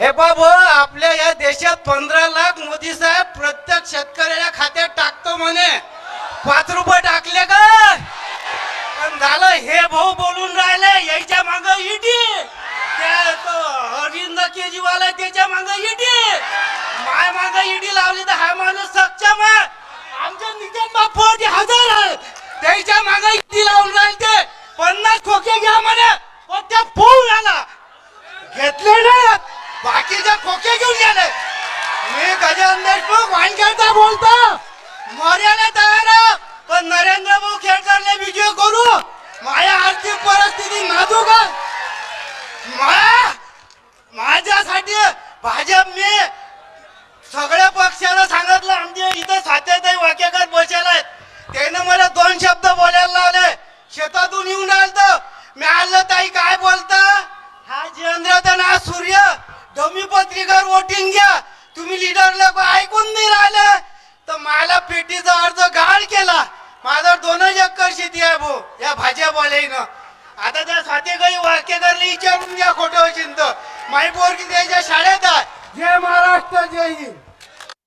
हे बाब आपल्या या देशात पंधरा लाख मोदी साहेब प्रत्येक शेतकऱ्याच्या खात्यात टाकतो म्हणे. पाच रुपये टाकले का? पण झालं हे भाऊ बोलून राहिले यायच्या माग इटी तो अरविंद केजरीवाल त्याच्या माग इटी माय माग इडी लावली तर हा माणूस सक्षम आहे आमच्या नितीन बापू हजार आहे त्याच्या माग इडी लावून राहिले ते पन्नास खोके घ्या म्हणे पण त्या फोन झाला घेतले ना बाकीचे खोके घेऊन गेले. मी गजानन देशमुख वानखेडचा बोलतो. मर्यादा तयार पण नरेंद्र भाऊ खेळकरले विजय करू. माझ्या आर्थिक परिस्थिती नाजूक मा- माझ्यासाठी भाजप मी सगळ्या पक्षाला सांगितलं आमच्या इथं सात्याताई वाक्याकार बसेल आहेत. त्यानं मला दोन शब्द बोलायला लावले. शेतातून येऊन आलतो. मी आलं ताई काय पत्रिकेवर वोटिंग घ्या. तुम्ही लिडरला ऐकून नाही राहिले. तर मला पेटीचा अर्ज गाळ केला. माझा दोनच एकर शेती आहे भाऊ. या भाज्या बोलायनं. आता त्या सातेगाई वाक्यकारला विचारून घ्या खोटं चिंत. माई पोरगी त्याच्या शाळेत आहे. जय महाराष्ट्र जय हिंद.